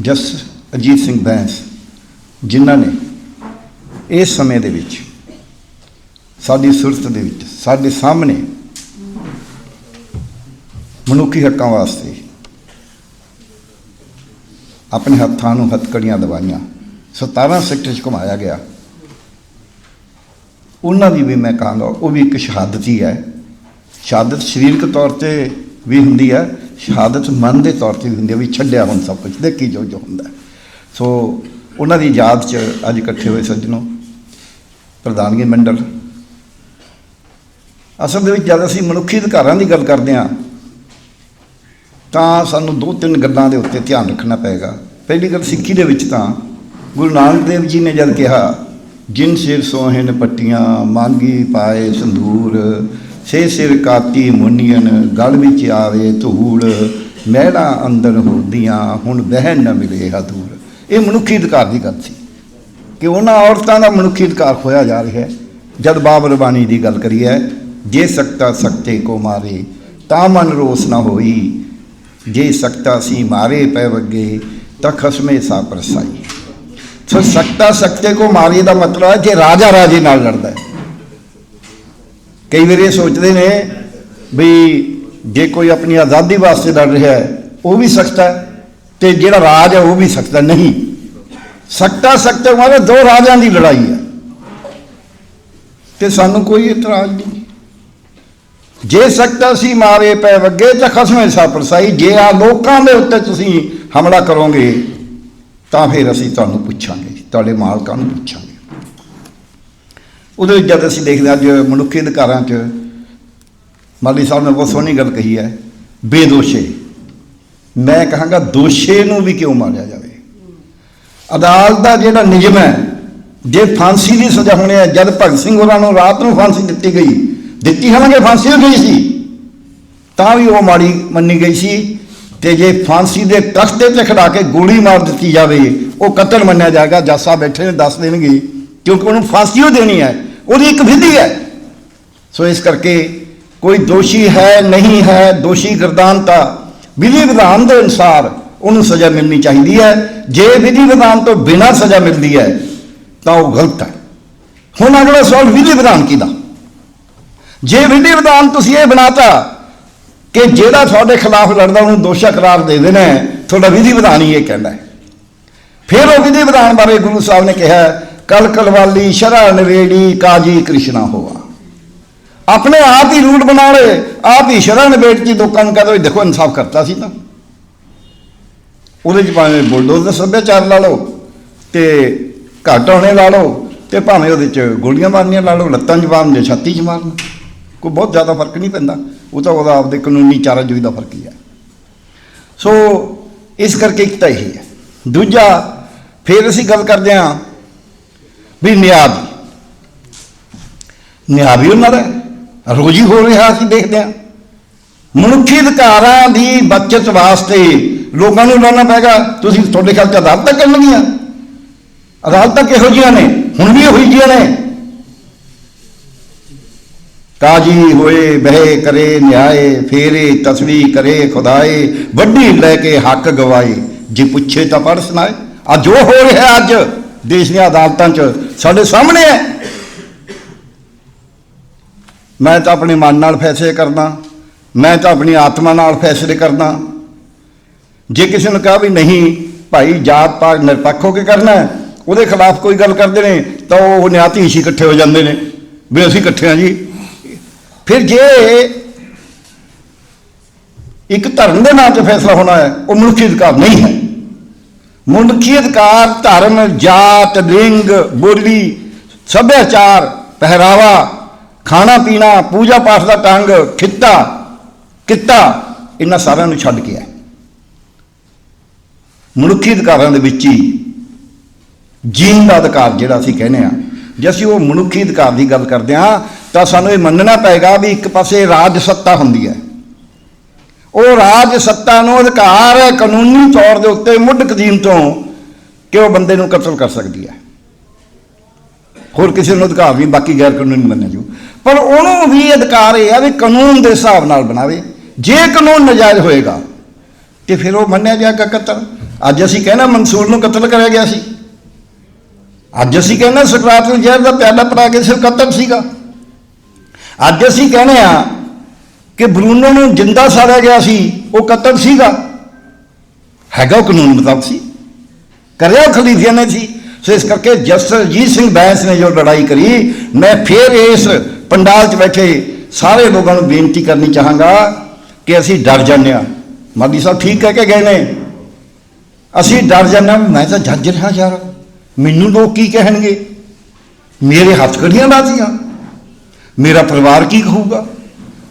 ਜਸ ਅਜੀਤ ਸਿੰਘ ਬੈਂਸ ਜਿਨ੍ਹਾਂ ਨੇ ਇਸ ਸਮੇਂ ਦੇ ਵਿੱਚ ਸਾਡੀ ਸੁਰਤ ਦੇ ਵਿੱਚ, ਸਾਡੇ ਸਾਹਮਣੇ ਮਨੁੱਖੀ ਹੱਕਾਂ ਵਾਸਤੇ ਆਪਣੇ ਹੱਥਾਂ ਨੂੰ ਹੱਥਕੜੀਆਂ ਦਵਾਈਆਂ 17 ਸੈਕਟਰ 'ਚ ਘੁਮਾਇਆ ਗਿਆ। ਉਹਨਾਂ ਦੀ ਵੀ ਮੈਂ ਕਹਾਂਗਾ, ਉਹ ਵੀ ਇੱਕ ਸ਼ਹਾਦਤ ਹੀ ਹੈ। ਸ਼ਹਾਦਤ ਸਰੀਰਕ ਤੌਰ ਤੇ ਵੀ ਹੁੰਦੀ ਹੈ ਸ਼ਹਾਦਤ ਮਨ ਦੇ ਤੌਰ ਤੇ ਹੁੰਦੀ ਹੈ ਵੀ ਛੱਡਿਆ ਹੁਣ ਸਭ ਕੁਝ ਦੇਖੀ ਜੋ ਜੋ ਹੁੰਦਾ। ਸੋ ਉਹਨਾਂ ਦੀ ਯਾਦ 'ਚ ਅੱਜ ਇਕੱਠੇ ਹੋਏ ਸੱਜਣੋ, ਪ੍ਰਧਾਨਗੀ ਮੰਡਲ। ਅਸਲ ਦੇ ਵਿੱਚ ਜਦ ਅਸੀਂ ਮਨੁੱਖੀ ਅਧਿਕਾਰਾਂ ਦੀ ਗੱਲ ਕਰਦੇ ਹਾਂ, ਤਾਂ ਸਾਨੂੰ ਦੋ ਤਿੰਨ ਗੱਲਾਂ ਦੇ ਉੱਤੇ ਧਿਆਨ ਰੱਖਣਾ ਪਏਗਾ। ਪਹਿਲੀ ਗੱਲ ਸਿੱਖੀ ਦੇ ਵਿੱਚ ਤਾਂ ਗੁਰੂ ਨਾਨਕ ਦੇਵ ਜੀ ਨੇ ਜਦ ਕਿਹਾ, ਜਿਨ ਸਿਰ ਸੋਹਣ ਪੱਟੀਆਂ, ਮਾਂਗੀ ਪਾਏ ਸੰਧੂਰ ਸੇ ਸਿਰ ਕਾਤੀ ਮੁੰਨੀਆਂ ਗਲ ਵਿੱਚ ਆਵੇ ਧੂੜ, ਮਹਿਲਾ ਅੰਦਰ ਹੁੰਦੀਆਂ, ਹੁਣ ਬਹਿਣ ਨਾ ਮਿਲੇ ਹਦੂਰ ਇਹ ਮਨੁੱਖੀ ਅਧਿਕਾਰ ਦੀ ਗੱਲ ਸੀ। ਕਿ ਉਹਨਾਂ ਔਰਤਾਂ ਦਾ ਮਨੁੱਖੀ ਅਧਿਕਾਰ ਖੋਇਆ ਜਾ ਰਿਹਾ ਹੈ। ਜਦ ਬਾਬਰ ਬਾਣੀ ਦੀ ਗੱਲ ਕਰੀਏ, ਜੇ ਸਕਤਾ ਸਕਤੇ ਕੋ ਮਾਰੇ, ਤਾਂ ਮਨ ਰੋਸ ਨਾ ਹੋਈ। ਜੇ ਸਕਤਾ ਸੀ ਮਾਰੇ ਪੈ ਵਗੇ, ਤਾਂ ਖਸਮੇ ਸਾ ਪਰਸਾਈ। ਸੋ ਸਕਤਾ ਸਕਤੇ ਕੋ ਮਾਰੇ ਦਾ ਮਤਲਬ ਹੈ, ਜੇ ਰਾਜਾ ਰਾਜੇ ਨਾਲ ਲੜਦਾ ਹੈ। ਕਈ ਵਾਰੀ ਇਹ ਸੋਚਦੇ ਨੇ ਵੀ ਜੇ ਕੋਈ ਆਪਣੀ ਆਜ਼ਾਦੀ ਵਾਸਤੇ ਲੜ ਰਿਹਾ ਹੈ, ਉਹ ਵੀ ਸਖਤ ਹੈ ਤੇ ਜਿਹੜਾ ਰਾਜ ਹੈ ਉਹ ਵੀ ਸਖਤ ਹੈ। ਨਹੀਂ। ਸਖਤਾ ਸਖਤ ਮਤਲਬ ਦੋ ਰਾਜਾਂ ਦੀ ਲੜਾਈ ਹੈ। ਤੇ ਸਾਨੂੰ ਕੋਈ ਇਤਰਾਜ਼ ਨਹੀਂ। ਜੇ ਸਕਤਾ ਸੀ ਮਾਰੇ ਪੈ ਵੱਗੇ ਤਾਂ ਖਸਮੇ ਸਾ ਪਰਸਾਈ, ਜੇ ਆ ਲੋਕਾਂ ਦੇ ਉੱਤੇ ਤੁਸੀਂ ਹਮਲਾ ਕਰੋਗੇ, ਤਾਂ ਫਿਰ ਅਸੀਂ ਤੁਹਾਨੂੰ ਪੁੱਛਾਂਗੇ, ਤੁਹਾਡੇ ਮਾਲਕਾਂ ਨੂੰ ਪੁੱਛਾਂਗੇ। ਉਹਦੇ ਵਿੱਚ ਜਦ ਅਸੀਂ ਦੇਖਦੇ ਹਾਂ ਅੱਜ ਮਨੁੱਖੀ ਅਧਿਕਾਰਾਂ 'ਚ, ਮਾਲੀ ਸਾਹਿਬ ਨੇ ਬਹੁਤ ਸੋਹਣੀ ਗੱਲ ਕਹੀ ਹੈ, ਬੇਦੋਸ਼ੇ। ਮੈਂ ਕਹਾਂਗਾ ਦੋਸ਼ੇ ਨੂੰ ਵੀ ਕਿਉਂ ਮਾਰਿਆ ਜਾਵੇ? ਅਦਾਲਤ ਦਾ ਜਿਹੜਾ ਨਿਯਮ ਹੈ, ਜੇ ਫਾਂਸੀ ਦੀ ਸਜ਼ਾ ਹੋਣੀ ਹੈ, ਜਦ ਭਗਤ ਸਿੰਘ ਹੋਰਾਂ ਨੂੰ ਰਾਤ ਨੂੰ ਫਾਂਸੀ ਦਿੱਤੀ ਗਈ, ਦਿੱਤੀ ਹਾਲਾਂਕਿ ਫਾਂਸੀ ਹੋ ਗਈ ਸੀ, ਤਾਂ ਵੀ ਉਹ ਮਾੜੀ ਮੰਨੀ ਗਈ ਸੀ। ਤੇ ਜੇ ਫਾਂਸੀ ਦੇ ਤਖਤੇ ਤੇ ਖੜਾ ਕੇ ਗੋਲੀ ਮਾਰ ਦਿੱਤੀ ਜਾਵੇ, ਉਹ ਕਤਲ ਮੰਨਿਆ ਜਾਏਗਾ, ਜੱਜ ਸਾਹਿਬ ਬੈਠੇ ਨੇ, ਦੱਸ ਦੇਣਗੇ, ਕਿਉਂਕਿ ਉਹਨੂੰ ਫਾਂਸੀ ਉਹ ਦੇਣੀ ਹੈ। ਉਹਦੀ ਇੱਕ ਵਿਧੀ ਹੈ। ਸੋ ਇਸ ਕਰਕੇ ਕੋਈ ਦੋਸ਼ੀ ਹੈ, ਨਹੀਂ ਹੈ, ਦੋਸ਼ੀ ਗਰਦਾਨਤਾ ਵਿਧੀ ਵਿਧਾਨ ਦੇ ਅਨੁਸਾਰ ਉਹਨੂੰ ਸਜ਼ਾ ਮਿਲਣੀ ਚਾਹੀਦੀ ਹੈ। ਜੇ ਵਿਧੀ ਵਿਧਾਨ ਤੋਂ ਬਿਨਾਂ ਸਜ਼ਾ ਮਿਲਦੀ ਹੈ, ਤਾਂ ਉਹ ਗਲਤ ਹੈ। ਹੁਣ ਅਗਲਾ ਸਵਾਲ ਵਿਧੀ ਵਿਧਾਨ ਕਿਹਦਾ ਜੇ ਵਿਧੀ ਵਿਧਾਨ ਤੁਸੀਂ ਇਹ ਬਣਾਤਾ ਕਿ ਜਿਹੜਾ ਤੁਹਾਡੇ ਖਿਲਾਫ ਲੜਦਾ, ਉਹਨੂੰ ਦੋਸ਼ਾ ਕਰਾਰ ਦੇ ਦੇਣਾ ਤੁਹਾਡਾ ਵਿਧੀ ਵਿਧਾਨ ਹੀ ਇਹ ਕਹਿੰਦਾ ਹੈ। ਫਿਰ ਉਹ ਵਿਧੀ ਵਿਧਾਨ ਬਾਰੇ ਗੁਰੂ ਸਾਹਿਬ ਨੇ ਕਿਹਾ ਕਲ ਕਲਵਾਲੀ ਸ਼ਰਾ ਨਵੇੜੀ ਕਾਜੀ ਕ੍ਰਿਸ਼ਨਾ ਹੋਆ। ਆਪਣੇ ਆਪ ਹੀ ਰੂਟ ਬਣਾ ਲਏ, ਆਪ ਹੀ ਸ਼ਰਾ ਨਵੇੜ ਚ ਲੋਕਾਂ ਨੂੰ ਕਹਿੰਦੇ ਦੇਖੋ ਇਨਸਾਫ ਕਰਤਾ ਸੀ ਤਾਂ। ਉਹਦੇ ਚ ਭਾਵੇਂ ਬੁਲਡੋਜ਼ ਦਾ ਸੱਭਿਆਚਾਰ ਲਾ ਲਓ ਤੇ ਘੱਟ ਹੋਣੇ ਲਾ ਲਓ ਤੇ ਭਾਵੇਂ ਉਹਦੇ ਚ ਗੋਲੀਆਂ ਮਾਰਨੀਆਂ ਲਾ ਲਓ, ਲੱਤਾਂ ਚ ਮਾਰਨ ਜਾਂ ਛਾਤੀ ਚ ਮਾਰਨ, ਕੋਈ ਬਹੁਤ ਜ਼ਿਆਦਾ ਫ਼ਰਕ ਨਹੀਂ ਪੈਂਦਾ। ਉਹ ਤਾਂ ਉਹਦਾ ਆਪਦੇ ਕਾਨੂੰਨੀ ਚਾਰਾਜੋਈ ਦਾ ਫ਼ਰਕ ਹੀ ਹੈ। ਸੋ ਇਸ ਕਰਕੇ ਇੱਕ ਤਾਂ ਇਹ ਹੈ। ਦੂਜਾ, ਫਿਰ ਅਸੀਂ ਗੱਲ ਕਰਦੇ ਹਾਂ ਵੀ ਨਿਆਂ ਦੀ ਵੀ ਉਹਨਾਂ ਦਾ ਹੈ। ਰੋਜ਼ ਹੋ ਰਿਹਾ ਅਸੀਂ ਦੇਖਦੇ ਹਾਂ। ਮਨੁੱਖੀ ਅਧਿਕਾਰਾਂ ਦੀ ਬਚਤ ਵਾਸਤੇ ਲੋਕਾਂ ਨੂੰ ਲਾਉਣਾ ਪੈਗਾ ਤੁਸੀਂ ਤੁਹਾਡੇ ਖਿਆਲ ਚ ਅਦਾਲਤਾਂ ਕਰਨਗੀਆਂ ਅਦਾਲਤਾਂ ਕਿਹੋ ਜਿਹੀਆਂ ਨੇ? ਹੁਣ ਵੀ ਉਹੀ ਜਿਹੀਆਂ ਨੇ। ਕਾਜੀ ਹੋਏ, ਬਹਿ ਕਰੇ, ਨਿਆਏ, ਫੇਰੇ ਤਸਵੀ ਕਰੇ, ਖੁਦਾਏ, ਵੱਡੀ ਲੈ ਕੇ ਹੱਕ ਗਵਾਏ। ਜੇ ਪੁੱਛੇ ਤਾਂ ਪੜ੍ਹ ਸੁਣਾਏ। ਆ ਜੋ ਹੋ ਰਿਹਾ ਅੱਜ। ਦੇਸ਼ ਦੀਆਂ ਅਦਾਲਤਾਂ 'ਚ ਸਾਡੇ ਸਾਹਮਣੇ ਹੈ। ਮੈਂ ਤਾਂ ਆਪਣੇ ਮਨ ਨਾਲ ਫੈਸਲੇ ਕਰਦਾ, ਮੈਂ ਤਾਂ ਆਪਣੀ ਆਤਮਾ ਨਾਲ ਫੈਸਲੇ ਕਰਦਾ। ਜੇ ਕਿਸੇ ਨੂੰ ਕਹਾ ਵੀ ਨਹੀਂ, ਭਾਈ ਜਾਤ ਪਾਤ ਨਿਰਪੱਖ ਹੋ ਕੇ ਕਰਨਾ ਉਹਦੇ ਖਿਲਾਫ ਕੋਈ ਗੱਲ ਕਰਦੇ ਨੇ, ਤਾਂ ਉਹ ਨਿਆਤੀਸ਼ ਹੀ ਇਕੱਠੇ ਹੋ ਜਾਂਦੇ ਨੇ। ਵੀ ਅਸੀਂ ਇਕੱਠੇ ਹਾਂ ਜੀ। ਫਿਰ ਜੇ ਇੱਕ ਧਰਮ ਦੇ ਨਾਂ ਤੇ ਫੈਸਲਾ ਹੋਣਾ ਹੈ, ਉਹ ਮਨੁੱਖੀ ਅਧਿਕਾਰ ਨਹੀਂ ਹੈ। ਮਨੁੱਖੀ ਅਧਿਕਾਰ, ਧਰਮ, ਜਾਤ, ਲਿੰਗ, ਬੋਲੀ, ਸੱਭਿਆਚਾਰ, ਪਹਿਰਾਵਾ, ਖਾਣਾ ਪੀਣਾ, ਪੂਜਾ ਪਾਠ ਦਾ ਢੰਗ, ਖਿੱਤਾ, ਕਿੱਤਾ, ਇਹਨਾਂ ਸਾਰਿਆਂ ਨੂੰ ਛੱਡ ਕੇ ਆ ਮਨੁੱਖੀ ਅਧਿਕਾਰਾਂ ਦੇ ਵਿੱਚ ਹੀ ਜੀਣ ਦਾ ਅਧਿਕਾਰ ਜਿਹੜਾ ਅਸੀਂ ਕਹਿੰਦੇ ਆ ਜੇ ਅਸੀਂ ਉਹ ਮਨੁੱਖੀ ਅਧਿਕਾਰ ਦੀ ਗੱਲ ਕਰਦੇ ਆ ਤਾਂ ਸਾਨੂੰ ਇਹ ਮੰਨਣਾ ਪਏਗਾ ਵੀ ਇੱਕ ਪਾਸੇ ਰਾਜ ਸੱਤਾ ਹੁੰਦੀ ਹੈ ਉਹ ਰਾਜ ਸੱਤਾ ਨੂੰ ਅਧਿਕਾਰ ਹੈ, ਕਾਨੂੰਨੀ ਤੌਰ ਦੇ ਉੱਤੇ ਮੁੱਢ ਕਦੀਮ ਤੋਂ ਕਿ ਉਹ ਬੰਦੇ ਨੂੰ ਕਤਲ ਕਰ ਸਕਦੀ ਹੈ। ਹੋਰ ਕਿਸੇ ਨੂੰ ਅਧਿਕਾਰ ਨਹੀਂ, ਬਾਕੀ ਗੈਰ ਕਾਨੂੰਨੀ ਮੰਨਿਆ ਜੂ ਪਰ ਉਹਨੂੰ ਵੀ ਅਧਿਕਾਰ ਇਹ ਆ ਵੀ ਕਾਨੂੰਨ ਦੇ ਹਿਸਾਬ ਨਾਲ ਬਣਾਵੇ। ਜੇ ਕਾਨੂੰਨ ਨਜਾਇਜ਼ ਹੋਏਗਾ, ਤੇ ਫਿਰ ਉਹ ਮੰਨਿਆ ਜਾਏਗਾ ਕਤਲ। ਅੱਜ ਅਸੀਂ ਕਹਿਣਾ ਮਨਸੂਰ ਨੂੰ ਕਤਲ ਕਰਿਆ ਗਿਆ ਸੀ। ਅੱਜ ਅਸੀਂ ਕਹਿੰਦੇ ਸੁਕਰਾਤ ਨੂੰ ਜ਼ਹਿਰ ਦਾ ਪਿਆਲਾ ਪੜਾ ਕੇ ਸਿਰ ਕਤਲ ਸੀਗਾ। ਅੱਜ ਅਸੀਂ ਕਹਿੰਦੇ ਆ ਕਿ ਬਰੂਨੋ ਨੂੰ ਜਿੰਦਾ ਸਾੜਿਆ ਗਿਆ ਸੀ, ਉਹ ਕਤਲ ਸੀਗਾ। ਹੈਗਾ ਉਹ ਕਾਨੂੰਨ ਮੁਤਾਬਕ ਸੀ। ਕਰਿਆ ਉਹ ਖਲੀਫਿਆਂ ਨੇ ਸੀ। ਸੋ ਇਸ ਕਰਕੇ ਜਸਟਿਸ ਅਜੀਤ ਸਿੰਘ ਬੈਂਸ ਨੇ ਜੋ ਲੜਾਈ ਕਰੀ, ਮੈਂ ਫਿਰ ਇਸ ਪੰਡਾਲ 'ਚ ਬੈਠੇ ਸਾਰੇ ਲੋਕਾਂ ਨੂੰ ਬੇਨਤੀ ਕਰਨੀ ਚਾਹਾਂਗਾ ਕਿ ਅਸੀਂ ਡਰ ਜਾਂਦੇ ਹਾਂ। ਮਾਦੀ ਸਾਹਿਬ ਠੀਕ ਕਹਿ ਕੇ ਗਏ ਨੇ। ਅਸੀਂ ਡਰ ਜਾਂਦੇ ਹਾਂ ਮੈਂ ਤਾਂ ਜੱਜ ਰਿਹਾ ਯਾਰ। ਮੈਨੂੰ ਲੋਕ ਕੀ ਕਹਿਣਗੇ? ਮੇਰੇ ਹੱਥ ਕੜੀਆਂ ਲਾਤੀਆਂ। ਮੇਰਾ ਪਰਿਵਾਰ ਕੀ ਕਹੂਗਾ?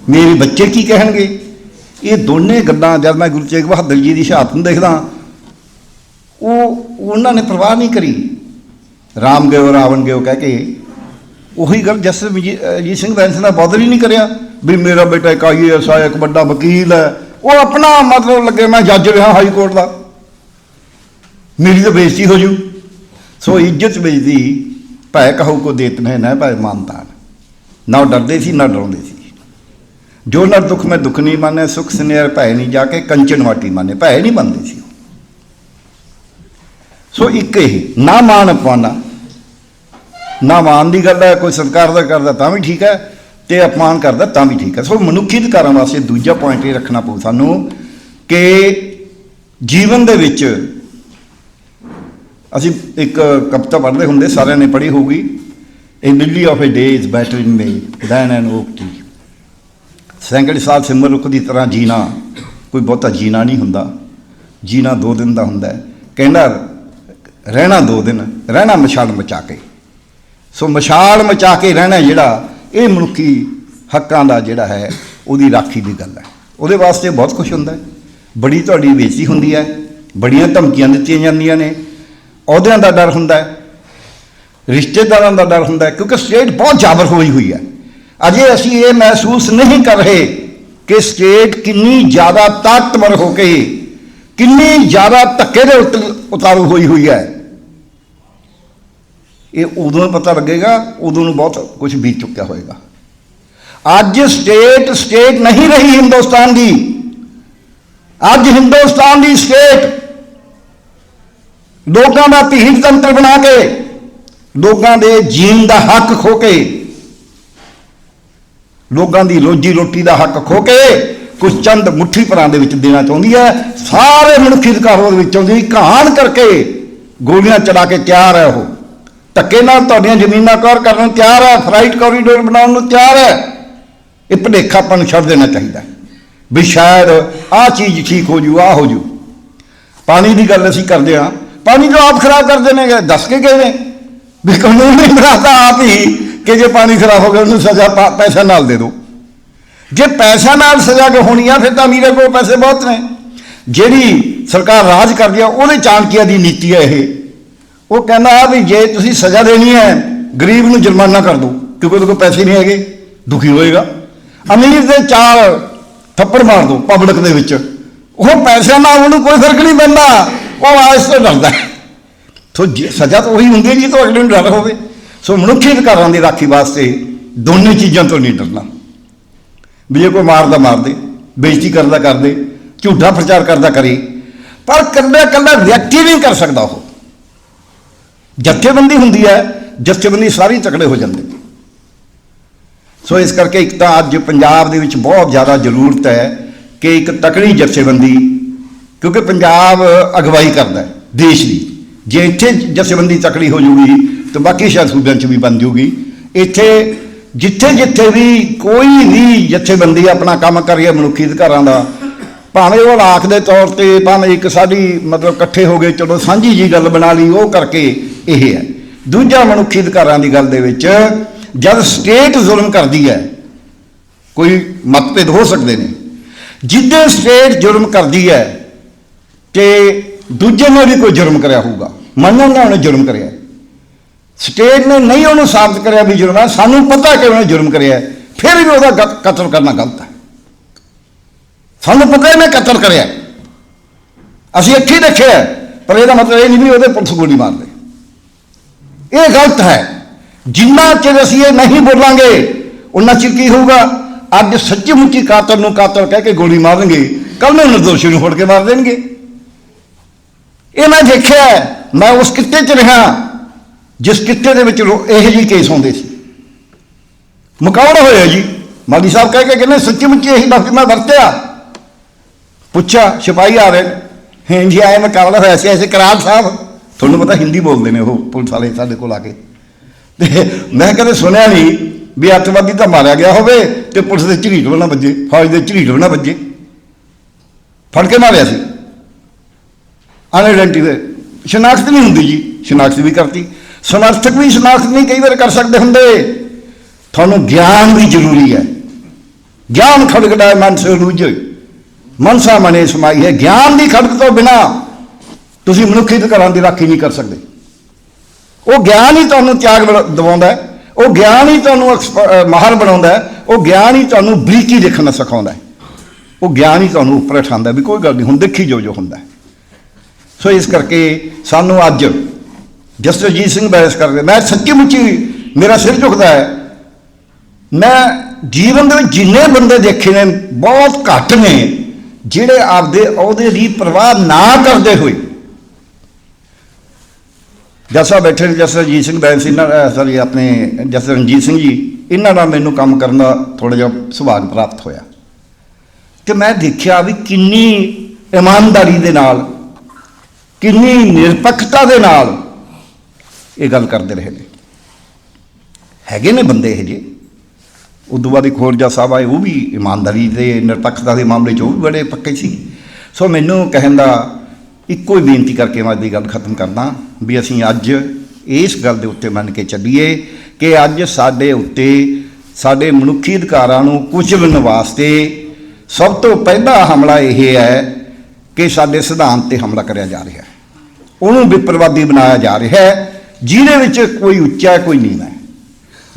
ਮੇਰੇ ਬੱਚੇ ਕੀ ਕਹਿਣਗੇ? ਇਹ ਦੋਨੇ ਗੱਲਾਂ ਜਦ ਮੈਂ ਗੁਰੂ ਤੇਗ ਬਹਾਦਰ ਜੀ ਦੀ ਸ਼ਹਾਦਤ ਨੂੰ ਦੇਖਦਾ, ਉਹ ਉਹਨਾਂ ਨੇ ਪਰਵਾਹ ਨਹੀਂ ਕਰੀ। ਰਾਮ ਗਏ ਰਾਵਣ ਗਿਓ ਕਹਿ ਕੇ ਉਹੀ ਗੱਲ ਜਸ ਜੀ ਸਿੰਘ ਬੈਂਸ ਦਾ ਬਦਲ ਹੀ ਨਹੀਂ ਕਰਿਆ ਵੀ ਮੇਰਾ ਬੇਟਾ ਇੱਕ ਆਈਏਐਸ ਆ ਇੱਕ ਵੱਡਾ ਵਕੀਲ ਹੈ। ਉਹ ਆਪਣਾ ਮਤਲਬ ਲੱਗੇ ਮੈਂ ਜੱਜ ਰਿਹਾ ਹਾਈ ਕੋਰਟ ਦਾ। ਮੇਰੀ ਤਾਂ ਬੇਇੱਜ਼ਤੀ ਹੋ ਜੂ। ਸੋ ਇੱਜ਼ਤ ਬੇਇੱਜ਼ਤੀ ਭੈ ਕਹੂ ਕੋ ਦੇਤ ਨੇ, ਨਾ ਭੈ ਮਾਨਤਾ ਨਾ ਉਹ ਡਰਦੇ ਸੀ, ਨਾ ਡਰਾਉਂਦੇ ਸੀ। ਜੋ ਨਰ ਦੁੱਖ ਮੈਂ ਦੁੱਖ ਨਹੀਂ ਮੰਨੇ ਸੁਖ ਸਨੇਰ ਭੈ ਨਹੀਂ, ਜਾ ਕੇ ਕੰਚਨ ਵਾਟੀ ਮੰਨੇ, ਭੈ ਨਹੀਂ ਮੰਨਦੇ ਸੀ ਉਹ। ਸੋ ਇੱਕ ਇਹ, ਨਾ ਮਾਨ ਅਪਮਾਨਾ। ਨਾ ਮਾਨ ਦੀ ਗੱਲ ਹੈ, ਕੋਈ ਸਰਕਾਰ ਦਾ ਕਰਦਾ ਤਾਂ ਵੀ ਠੀਕ ਹੈ, ਤੇ ਅਪਮਾਨ ਕਰਦਾ ਤਾਂ ਵੀ ਠੀਕ ਹੈ। ਸੋ ਮਨੁੱਖੀ ਅਧਿਕਾਰਾਂ ਵਾਸਤੇ ਦੂਜਾ ਪੁਆਇੰਟ ਇਹ ਰੱਖਣਾ ਪਊ ਸਾਨੂੰ ਕਿ ਜੀਵਨ ਦੇ ਵਿੱਚ ਅਸੀਂ ਇੱਕ ਕਵਿਤਾ ਪੜ੍ਹਦੇ ਹੁੰਦੇ, ਸਾਰਿਆਂ ਨੇ ਪੜ੍ਹੀ ਹੋਊਗੀ a lily of a day is better in May than an oak T ਸੈਂਕੜੇ ਸਾਲ ਸਿਮਰ ਰੁੱਖ ਦੀ ਤਰ੍ਹਾਂ ਜੀਣਾ, ਕੋਈ ਬਹੁਤਾ ਜੀਣਾ ਨਹੀਂ ਹੁੰਦਾ। ਜੀਣਾ ਦੋ ਦਿਨ ਦਾ ਹੁੰਦਾ ਕਹਿੰਦਾ, ਰਹਿਣਾ ਦੋ ਦਿਨ, ਰਹਿਣਾ ਮਸ਼ਾਲ ਮਚਾ ਕੇ। ਸੋ ਮਸ਼ਾਲ ਮਚਾ ਕੇ ਰਹਿਣਾ ਜਿਹੜਾ, ਇਹ ਮਨੁੱਖੀ ਹੱਕਾਂ ਦਾ ਜਿਹੜਾ ਹੈ, ਉਹਦੀ ਰਾਖੀ ਦੀ ਗੱਲ ਹੈ। ਉਹਦੇ ਵਾਸਤੇ ਬਹੁਤ ਕੁਝ ਹੁੰਦਾ ਹੈ। ਬੜੀ ਤੁਹਾਡੀ ਬੇਇੱਜ਼ਤੀ ਹੁੰਦੀ ਹੈ। ਬੜੀਆਂ ਧਮਕੀਆਂ ਦਿੱਤੀਆਂ ਜਾਂਦੀਆਂ ਨੇ। ਅਹੁਦਿਆਂ ਦਾ ਡਰ ਹੁੰਦਾ ਹੈ। ਰਿਸ਼ਤੇਦਾਰਾਂ ਦਾ ਡਰ ਹੁੰਦਾ ਹੈ। ਕਿਉਂਕਿ ਸਟੇਟ ਬਹੁਤ ਜਾਬਰ ਹੋਈ ਹੋਈ ਹੈ। ਅਜੇ ਅਸੀਂ ਇਹ ਮਹਿਸੂਸ ਨਹੀਂ ਕਰ ਰਹੇ ਕਿ ਸਟੇਟ ਕਿੰਨੀ ਜ਼ਿਆਦਾ ਤਾਕਤਵਰ ਹੋ ਕੇ, ਕਿੰਨੀ ਜ਼ਿਆਦਾ ਧੱਕੇ ਦੇ ਉੱਤੇ ਉਤਾਰੂ ਹੋਈ ਹੋਈ ਹੈ। ਇਹ ਉਦੋਂ ਪਤਾ ਲੱਗੇਗਾ, ਉਦੋਂ ਨੂੰ ਬਹੁਤ ਕੁਝ ਬੀਤ ਚੁੱਕਿਆ ਹੋਏਗਾ। ਅੱਜ ਸਟੇਟ ਸਟੇਟ ਨਹੀਂ ਰਹੀ ਹਿੰਦੁਸਤਾਨ ਦੀ। ਅੱਜ ਹਿੰਦੁਸਤਾਨ ਦੀ ਸਟੇਟ ਲੋਕਾਂ ਦਾ ਭੀੜ ਤੰਤਰ ਬਣਾ ਕੇ, ਲੋਕਾਂ ਦੇ ਜੀਣ ਦਾ ਹੱਕ ਖੋ ਕੇ ਲੋਕਾਂ ਦੀ ਰੋਜੀ ਰੋਟੀ ਦਾ ਹੱਕ ਖੋ ਕੇ ਕੁਝ ਚੰਦ ਮੁੱਠੀ ਭਰਾਂ ਦੇ ਵਿੱਚ ਦੇਣਾ ਚਾਹੁੰਦੀ ਹੈ। ਸਾਰੇ ਮਨੁੱਖੀ ਅਧਿਕਾਰਾਂ ਦੇ ਵਿੱਚ ਦੀ ਕਹਾਣ ਕਰਕੇ ਗੋਲੀਆਂ ਚਲਾ ਕੇ ਤਿਆਰ ਹੈ ਉਹ। ਧੱਕੇ ਨਾਲ ਤੁਹਾਡੀਆਂ ਜ਼ਮੀਨਾਂ ਕਵਰ ਕਰਨ ਨੂੰ ਤਿਆਰ ਹੈ ਫਰਾਈਟ ਕੋਰੀਡੋਰ ਬਣਾਉਣ ਨੂੰ ਤਿਆਰ ਹੈ। ਇਹ ਭੁਲੇਖਾ ਆਪਾਂ ਨੂੰ ਛੱਡ ਦੇਣਾ ਚਾਹੀਦਾ ਵੀ ਸ਼ਾਇਦ ਆਹ ਚੀਜ਼ ਠੀਕ ਹੋ ਜੂ, ਆਹ ਹੋ ਜੂ। ਪਾਣੀ ਦੀ ਗੱਲ ਅਸੀਂ ਕਰਦੇ ਹਾਂ। ਪਾਣੀ ਜੋ ਆਪ ਖਰਾਬ ਕਰਦੇ ਨੇ ਦੱਸ ਕੇ ਗਏ ਨੇ। ਵੀ ਕਾਨੂੰਨ ਨਹੀਂ ਬਣਾਤਾ ਆਪ ਹੀ। ਕਿ ਜੇ ਪਾਣੀ ਖਰਾਬ ਹੋ ਗਿਆ, ਉਹਨੂੰ ਸਜ਼ਾ ਪਾ- ਪੈਸਾ ਨਾਲ ਦੇ ਦਿਓ। ਜੇ ਪੈਸਾ ਨਾਲ ਸਜ਼ਾ ਕਿ ਹੋਣੀ ਆ, ਫਿਰ ਤਾਂ ਅਮੀਰਾਂ ਕੋਲ ਪੈਸੇ ਬਹੁਤ ਨੇ। ਜਿਹੜੀ ਸਰਕਾਰ ਰਾਜ ਕਰਦੀ ਆ, ਉਹਦੇ ਚਾਣਕੀਆ ਦੀ ਨੀਤੀ ਹੈ ਇਹ। ਉਹ ਕਹਿੰਦਾ ਵੀ ਜੇ ਤੁਸੀਂ ਸਜ਼ਾ ਦੇਣੀ ਹੈ, ਗਰੀਬ ਨੂੰ ਜੁਰਮਾਨਾ ਕਰ ਦਿਓ, ਕਿਉਂਕਿ ਉਹਦੇ ਕੋਲ ਪੈਸੇ ਨਹੀਂ ਹੈਗੇ, ਦੁਖੀ ਹੋਏਗਾ। ਅਮੀਰ ਦੇ ਚਾਰ ਥੱਪੜ ਮਾਰ ਦਿਓ, ਪਬਲਿਕ ਦੇ ਵਿੱਚ। ਉਹ ਪੈਸਿਆਂ ਨਾਲ ਉਹਨੂੰ ਕੋਈ ਫ਼ਰਕ ਨਹੀਂ ਪੈਂਦਾ, ਉਹ ਆਇਸ ਤੋਂ ਡਰਦਾ। ਸੋ ਸਜ਼ਾ ਤਾਂ ਉਹੀ ਹੁੰਦੀ ਹੈ, ਜੀ ਤੋਂ ਅਗਲੇ ਨੂੰ ਡਰ ਹੋਵੇ। ਸੋ ਮਨੁੱਖੀ ਅਧਿਕਾਰਾਂ ਦੀ ਰਾਖੀ ਵਾਸਤੇ ਦੋਨੇ ਚੀਜ਼ਾਂ ਤੋਂ ਨਹੀਂ ਡਰਨਾ। ਵੀ ਜੇ ਕੋਈ ਮਾਰਦਾ ਮਾਰਦੇ, ਬੇਇੱਜ਼ਤੀ ਕਰਦਾ ਕਰਦੇ, ਝੂਠਾ ਪ੍ਰਚਾਰ ਕਰਦਾ ਕਰੇ, ਪਰ ਕੱਲਾ ਕੱਲਾ ਵਿਅਕਤੀ ਨਹੀਂ ਕਰ ਸਕਦਾ ਉਹ। ਜੱਥੇਬੰਦੀ ਹੁੰਦੀ ਹੈ, ਜਥੇਬੰਦੀ ਸਾਰੀ ਤਕੜੇ ਹੋ ਜਾਂਦੇ ਸੋ ਇਸ ਕਰਕੇ ਇੱਕ ਤਾਂ ਅੱਜ ਪੰਜਾਬ ਦੇ ਵਿੱਚ ਬਹੁਤ ਜ਼ਿਆਦਾ ਜ਼ਰੂਰਤ ਹੈ ਕਿ ਇੱਕ ਤਕੜੀ ਜਥੇਬੰਦੀ, ਕਿਉਂਕਿ ਪੰਜਾਬ ਅਗਵਾਈ ਕਰਦਾ ਦੇਸ਼ ਦੀ। ਜੇ ਇੱਥੇ ਜਥੇਬੰਦੀ ਤਕੜੀ ਹੋ ਜੂਗੀ ਤਾਂ ਬਾਕੀ ਸ਼ਾਇਦ ਸੂਬਿਆਂ 'ਚ ਵੀ ਬਣ ਜੂਗੀ। ਇੱਥੇ ਜਿੱਥੇ ਜਿੱਥੇ ਵੀ ਕੋਈ ਵੀ ਜਥੇਬੰਦੀ ਆਪਣਾ ਕੰਮ ਕਰ ਰਹੀ ਹੈ ਮਨੁੱਖੀ ਅਧਿਕਾਰਾਂ ਦਾ, ਭਾਵੇਂ ਉਹ ਲਾਖ ਦੇ ਤੌਰ ਤੇ ਭਾਵੇਂ ਇੱਕ ਸਾਡੀ ਮਤਲਬ ਇਕੱਠੇ ਹੋ ਗਏ, ਚਲੋ ਸਾਂਝੀ ਜੀ ਗੱਲ ਬਣਾ ਲਈ, ਉਹ ਕਰਕੇ ਇਹ ਹੈ। ਦੂਜਾ ਮਨੁੱਖੀ ਅਧਿਕਾਰਾਂ ਦੀ ਗੱਲ ਦੇ ਵਿੱਚ, ਜਦ ਸਟੇਟ ਜ਼ੁਲਮ ਕਰਦੀ ਹੈ, ਕੋਈ ਮਤਭੇਦ ਹੋ ਸਕਦੇ ਨੇ। ਜਿੱਦੇ ਸਟੇਟ ਜ਼ੁਲਮ ਕਰਦੀ ਹੈ, ਤੇ ਦੂਜੇ ਨੇ ਵੀ ਕੋਈ ਜੁਰਮ ਕਰਿਆ ਹੋਊਗਾ। ਮੰਨਣ ਨਾਲ ਉਹਨੇ ਜੁਰਮ ਕਰਿਆ। ਸਟੇਟ ਨੇ ਨਹੀਂ ਉਹਨੂੰ ਸਾਬਤ ਕਰਿਆ ਵੀ ਜੁਰਮ ਹੈ, ਸਾਨੂੰ ਪਤਾ ਕਿ ਉਹਨੇ ਜੁਰਮ ਕਰਿਆ ਫਿਰ ਵੀ ਉਹਦਾ ਗ- ਕਤਲ ਕਰਨਾ ਗਲਤ ਹੈ। ਸਾਨੂੰ ਪਤਾ ਇਹਨੇ ਕਤਲ ਕਰਿਆ ਅਸੀਂ ਅੱਖੀ ਦੇਖਿਆ ਪਰ ਇਹਦਾ ਮਤਲਬ ਇਹ ਨਹੀਂ ਵੀ ਉਹਦੇ ਪੁਲਿਸ ਗੋਲੀ ਮਾਰਦੇ। ਇਹ ਗਲਤ ਹੈ। ਜਿੰਨਾ ਚਿਰ ਅਸੀਂ ਇਹ ਨਹੀਂ ਬੋਲਾਂਗੇ ਉਹਨਾਂ ਚਿਰ ਕੀ ਹੋਊਗਾ? ਅੱਜ ਸੱਚੀ ਮੁੱਚੀ ਕਾਤਲ ਨੂੰ ਕਾਤਲ ਕਹਿ ਕੇ ਗੋਲੀ ਮਾਰਨਗੇ ਕੱਲ ਨੂੰ ਨਿਰਦੋਸ਼ੀ ਨੂੰ ਫੜ ਕੇ ਮਾਰ ਦੇਣਗੇ। ਇਹ ਮੈਂ ਦੇਖਿਆ ਮੈਂ ਉਸ ਕਿੱਤੇ 'ਚ ਰਿਹਾ। ਜਿਸ ਕਿੱਤੇ ਦੇ ਵਿੱਚ ਰੋ- ਇਹੋ ਜਿਹੇ ਕੇਸ ਹੁੰਦੇ ਸੀ। ਮੁਕਾਉਣਾ ਹੋਇਆ ਜੀ। ਮਾਲੀ ਸਾਹਿਬ ਕਹਿ ਕੇ ਕਹਿੰਦੇ, ਸੱਚੀ ਮੁੱਚੀ ਇਹੀ ਲਫ਼ਜ਼ ਮੈਂ ਵਰਤਿਆ? ਪੁੱਛਿਆ, ਸਿਪਾਹੀ ਆ ਰਹੇ ਹਾਂ ਜੀ, ਆਏ ਮੁਕਾਬਲਾ ਹੋਇਆ ਸੀ ਐਸੇ ਕਰਾਰ ਸਾਹਿਬ। ਤੁਹਾਨੂੰ ਪਤਾ ਹਿੰਦੀ ਬੋਲਦੇ ਨੇ ਉਹ ਪੁਲਿਸ ਵਾਲੇ ਸਾਡੇ ਕੋਲ ਆ ਕੇ। ਤੇ ਮੈਂ ਕਦੇ ਸੁਣਿਆ ਨਹੀਂ ਵੀ ਅੱਤਵਾਦੀ ਤਾਂ ਮਾਰਿਆ ਗਿਆ ਹੋਵੇ ਤੇ ਪੁਲਿਸ ਦੇ ਝਰੀਟ ਵੀ ਨਾ ਵੱਜੇ, ਫੌਜ ਦੇ ਝਰੀਟ ਵੀ ਨਾ ਵੱਜੇ। ਫੜ ਕੇ ਮਾਰਿਆ ਸੀ। ਅਨਆਇਡੈਂਟੀਫਾਈ ਸ਼ਨਾਖਤ ਨਹੀਂ ਹੁੰਦੀ ਜੀ। ਸ਼ਨਾਖਤ ਵੀ ਕਰਤੀ। ਸਮਰਥਕ ਵੀ ਸ਼ਨਾਖਤ ਨਹੀਂ ਕਈ ਵਾਰ ਕਰ ਸਕਦੇ ਹੁੰਦੇ। ਤੁਹਾਨੂੰ ਗਿਆਨ ਵੀ ਜ਼ਰੂਰੀ ਹੈ। ਗਿਆਨ ਖੜਕਦਾ ਮਨ ਸੇ ਰੂਝ ਮਨਸਾ ਮਨੇ ਸਮਾਈ ਹੈ। ਗਿਆਨ ਦੀ ਖੜਕ ਤੋਂ ਬਿਨਾ ਤੁਸੀਂ ਮਨੁੱਖੀ ਅਧਿਕਾਰਾਂ ਦੀ ਰਾਖੀ ਨਹੀਂ ਕਰ ਸਕਦੇ। ਉਹ ਗਿਆਨ ਹੀ ਤੁਹਾਨੂੰ ਤਿਆਗ ਬਣਾ- ਦਿਵਾਉਂਦਾ ਹੈ। ਉਹ ਗਿਆਨ ਹੀ ਤੁਹਾਨੂੰ ਐਕਸਪ- ਮਾਹਰ ਬਣਾਉਂਦਾ ਹੈ। ਉਹ ਗਿਆਨ ਹੀ ਤੁਹਾਨੂੰ ਬਰੀਕੀ ਦੇਖਣਾ ਸਿਖਾਉਂਦਾ ਹੈ। ਉਹ ਗਿਆਨ ਹੀ ਤੁਹਾਨੂੰ ਉੱਪਰ ਉਠਾਉਂਦਾ ਵੀ ਕੋਈ ਗੱਲ ਨਹੀਂ। ਹੁਣ ਦੇਖੀ ਜੋ ਜੋ ਹੁੰਦਾ ਸੋ ਇਸ ਕਰਕੇ ਸਾਨੂੰ ਅੱਜ ਜਸਟਿਸ ਅਜੀਤ ਸਿੰਘ ਬੈਸ ਕਰਦੇ ਮੈਂ ਸੱਚੀ ਮੁੱਚੀ ਮੇਰਾ ਸਿਰ ਝੁਕਦਾ ਹੈ। ਮੈਂ ਜੀਵਨ ਦੇ ਵਿੱਚ ਜਿੰਨੇ ਬੰਦੇ ਦੇਖੇ ਨੇ, ਬਹੁਤ ਘੱਟ ਨੇ, ਜਿਹੜੇ ਆਪਦੇ ਅਹੁਦੇ ਦੀ ਪਰਵਾਹ ਨਾ ਕਰਦੇ ਹੋਏ। ਜਸਾ ਬੈਠੇ ਨੇ ਜਸਟਿਸ ਅਜੀਤ ਸਿੰਘ ਬੈਂਸ ਇਹਨਾਂ ਸੌਰੀ ਆਪਣੇ ਜਸਟਿਸ ਰਣਜੀਤ ਸਿੰਘ ਜੀ, ਇਹਨਾਂ ਨਾਲ ਮੈਨੂੰ ਕੰਮ ਕਰਨ ਦਾ ਥੋੜਾ ਜਿਹਾ ਸੁਭਾਗ ਪ੍ਰਾਪਤ ਹੋਇਆ। ਤੇ ਮੈਂ ਦੇਖਿਆ ਵੀ ਕਿੰਨੀ ਇਮਾਨਦਾਰੀ ਦੇ ਨਾਲ, ਕਿੰਨੀ ਨਿਰਪੱਖਤਾ ਦੇ ਨਾਲ ਇਹ ਗੱਲ ਕਰਦੇ ਰਹੇ ਨੇ। ਹੈਗੇ ਨੇ ਬੰਦੇ ਇਹ ਜੇ ਉਦੋਂ ਬਾਅਦ ਇੱਕ ਹੋਰ ਜੱਜ ਸਾਹਿਬ ਆਏ, ਉਹ ਵੀ ਇਮਾਨਦਾਰੀ ਤੇ ਨਿਰਪੱਖਤਾ ਦੇ ਮਾਮਲੇ 'ਚ ਉਹ ਵੀ ਬੜੇ ਪੱਕੇ ਸੀ। ਸੋ ਮੈਨੂੰ ਕਹਿਣ ਦਾ ਇੱਕੋ ਹੀ ਬੇਨਤੀ ਕਰਕੇ ਮੈਂ ਅੱਜ ਦੀ ਗੱਲ ਖਤਮ ਕਰਦਾ ਵੀ ਅਸੀਂ ਅੱਜ ਇਸ ਗੱਲ ਦੇ ਉੱਤੇ ਮੰਨ ਕੇ ਚੱਲੀਏ ਕਿ ਅੱਜ ਸਾਡੇ ਉੱਤੇ ਸਾਡੇ ਮਨੁੱਖੀ ਅਧਿਕਾਰਾਂ ਨੂੰ ਕੁਚਲਣ ਵਾਸਤੇ ਸਭ ਤੋਂ ਪਹਿਲਾ ਹਮਲਾ ਇਹ ਹੈ ਕਿ ਸਾਡੇ ਸਿਧਾਂਤ ਤੇ ਹਮਲਾ ਕਰਿਆ ਜਾ ਰਿਹਾ ਹੈ। ਉਹਨੂੰ ਵਿਪਰਵਾਦੀ ਬਣਾਇਆ ਜਾ ਰਿਹਾ ਹੈ। ਜਿਹਦੇ ਵਿੱਚ ਕੋਈ ਉੱਚਾ ਹੈ, ਕੋਈ ਨੀਵਾਂ ਹੈ।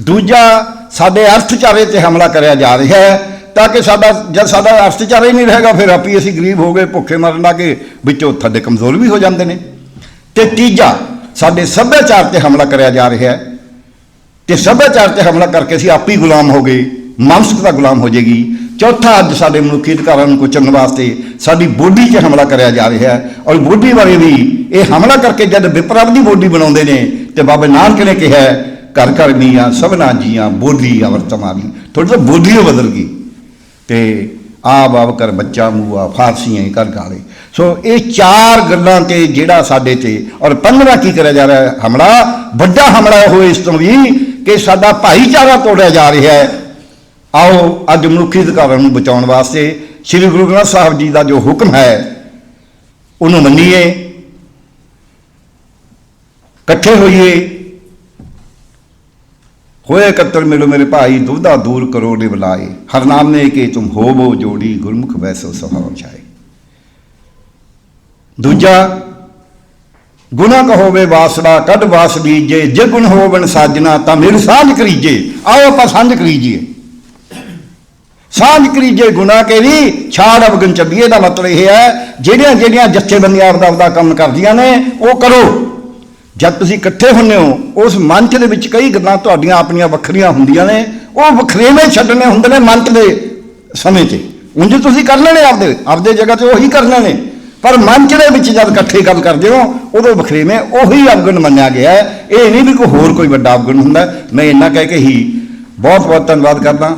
ਦੂਜਾ ਸਾਡੇ ਅਰਥਚਾਰੇ ਤੇ ਹਮਲਾ ਕਰਿਆ ਜਾ ਰਿਹਾ ਹੈ ਤਾਂ ਕਿ ਸਾਡਾ ਜਦ ਸਾਡਾ ਅਰਥਚਾਰਾ ਹੀ ਨਹੀਂ ਰਹੇਗਾ ਫਿਰ ਆਪੀ ਅਸੀਂ ਗਰੀਬ ਹੋ ਗਏ ਭੁੱਖੇ ਮਰਨ ਲੱਗੇ ਵਿੱਚੋਂ ਥੱਲੇ ਕਮਜ਼ੋਰ ਵੀ ਹੋ ਜਾਂਦੇ ਨੇ। ਤੇ ਤੀਜਾ ਸਾਡੇ ਸੱਭਿਆਚਾਰ ਤੇ ਹਮਲਾ ਕਰਿਆ ਜਾ ਰਿਹਾ ਹੈ। ਤੇ ਸੱਭਿਆਚਾਰ ਤੇ ਹਮਲਾ ਕਰਕੇ ਅਸੀਂ ਆਪੀ ਗੁਲਾਮ ਹੋ ਗਏ ਮਾਨਸਿਕਤਾ ਗੁਲਾਮ ਹੋ ਜਾਏਗੀ। ਚੌਥਾ ਅੱਜ ਸਾਡੇ ਮਨੁੱਖੀ ਅਧਿਕਾਰਾਂ ਨੂੰ ਕੁਚਲਣ ਵਾਸਤੇ ਸਾਡੀ ਬੋਡੀ 'ਚ ਹਮਲਾ ਕਰਿਆ ਜਾ ਰਿਹਾ ਹੈ ਔਰ ਬੋਡੀ ਬਾਰੇ ਵੀ ਇਹ ਹਮਲਾ ਕਰਕੇ ਜਦ ਵਿਪਰਬ ਦੀ ਬੋਡੀ ਬਣਾਉਂਦੇ ਨੇ ਤੇ ਬਾਬੇ ਨਾਨਕ ਨੇ ਕਿਹਾ ਹੈ, ਘਰ ਘਰ ਮੀਆਂ ਸਭਨਾ ਜੀਆਂ ਬੋਲੀ ਅਵਰ ਤਮਾਰੀ ਥੋੜੀ ਤਾਂ ਬੋਲੀ ਬਦਲ ਗਈ। ਤੇ ਆ ਬਾਬ ਕਰ ਬੱਚਾ ਮੂਆ ਫਾਰਸੀਆਂ ਹੀ ਕਰ ਗਾਲੇ ਸੋ ਇਹ ਚਾਰ ਗੱਲਾਂ ਤੇ ਜਿਹੜਾ ਸਾਡੇ ਤੇ ਔਰ ਪੰਜਵਾਂ ਕੀ ਕਰਿਆ ਜਾ ਰਿਹਾ ਹਮਲਾ ਵੱਡਾ ਹਮਲਾ ਹੋਏ ਇਸ ਤੋਂ ਵੀ ਕਿ ਸਾਡਾ ਭਾਈਚਾਰਾ ਤੋੜਿਆ ਜਾ ਰਿਹਾ ਹੈ। ਆਓ ਅੱਜ ਮਨੁੱਖੀ ਅਧਿਕਾਰਾਂ ਨੂੰ ਬਚਾਉਣ ਵਾਸਤੇ ਸ੍ਰੀ ਗੁਰੂ ਗ੍ਰੰਥ ਸਾਹਿਬ ਜੀ ਦਾ ਜੋ ਹੁਕਮ ਹੈ, ਉਹਨੂੰ ਮੰਨੀਏ, ਇਕੱਠੇ ਹੋਈਏ। ਹੋਏ ਇਕੱਤਰ ਮਿਲੋ ਮੇਰੇ ਭਾਈ ਦੁਬਦਾ ਦੂਰ ਕਰੋ ਨੇ ਬੁਲਾਏ ਹਰ ਨਾਮ ਨੇ ਕਿ ਤੁਮ ਹੋਵੋ ਜੋੜੀ, ਗੁਰਮੁਖ ਵੈਸੋ ਸਭਾਵ ਛਾਏ। ਦੂਜਾ ਗੁਨਾ ਕਹੋਵੇ ਵਾਸੜਾ, ਕੱਢ ਵਾਸ ਬੀਜੇ ਜੇ ਗੁਣ ਹੋਵਨ ਸਾਜਣਾ ਤਾਂ ਮੇਰੀ ਸਾਂਝ ਕਰੀਜੇ। ਆਓ ਆਪਾਂ ਸਾਂਝ ਕਰੀਜੀਏ। ਸਾਂਝ ਕਰੀਜੇ ਗੁਨਾ ਕੇ ਵੀ ਛਾੜ ਅਵਗਨ ਚੱਬੀਏ ਦਾ ਮਤਲਬ ਇਹ ਹੈ, ਜਿਹੜੀਆਂ ਜਿਹੜੀਆਂ ਜਥੇਬੰਦੀਆਂ ਆਪਦਾ ਆਪਦਾ ਕੰਮ ਕਰਦੀਆਂ ਨੇ, ਉਹ ਕਰੋ। ਜਦ ਤੁਸੀਂ ਇਕੱਠੇ ਹੁੰਨੇ ਹੋ, ਉਸ ਮੰਚ ਦੇ ਵਿੱਚ ਕਈ ਗੱਲਾਂ ਤੁਹਾਡੀਆਂ ਆਪਣੀਆਂ ਵੱਖਰੀਆਂ ਹੁੰਦੀਆਂ ਨੇ, ਉਹ ਵੱਖਰੇਵੇਂ ਛੱਡਣੇ ਹੁੰਦੇ ਨੇ ਮੰਚ ਦੇ ਸਮੇਂ ਤੇ। ਉਂਝ ਤੁਸੀਂ ਕਰ ਲੈਣੇ ਆਪਦੇ ਆਪਦੇ ਜਗ੍ਹਾ ਤੇ ਉਹੀ ਕਰਨੇ ਨੇ। ਪਰ ਮੰਚ ਦੇ ਵਿੱਚ ਜਦ ਇਕੱਠੇ ਗੱਲ ਕਰਦੇ ਹੋ, ਉਦੋਂ ਵਖਰੇਵੇਂ ਉਹੀ ਅਵਗਣ ਮੰਨਿਆ ਗਿਆ ਹੈ। ਇਹ ਨਹੀਂ ਵੀ ਕੋਈ ਹੋਰ ਕੋਈ ਵੱਡਾ ਅਵਗਣ ਹੁੰਦਾ। ਮੈਂ ਇੰਨਾ ਕਹਿ ਕੇ ਹੀ ਬਹੁਤ ਬਹੁਤ ਧੰਨਵਾਦ ਕਰਦਾ।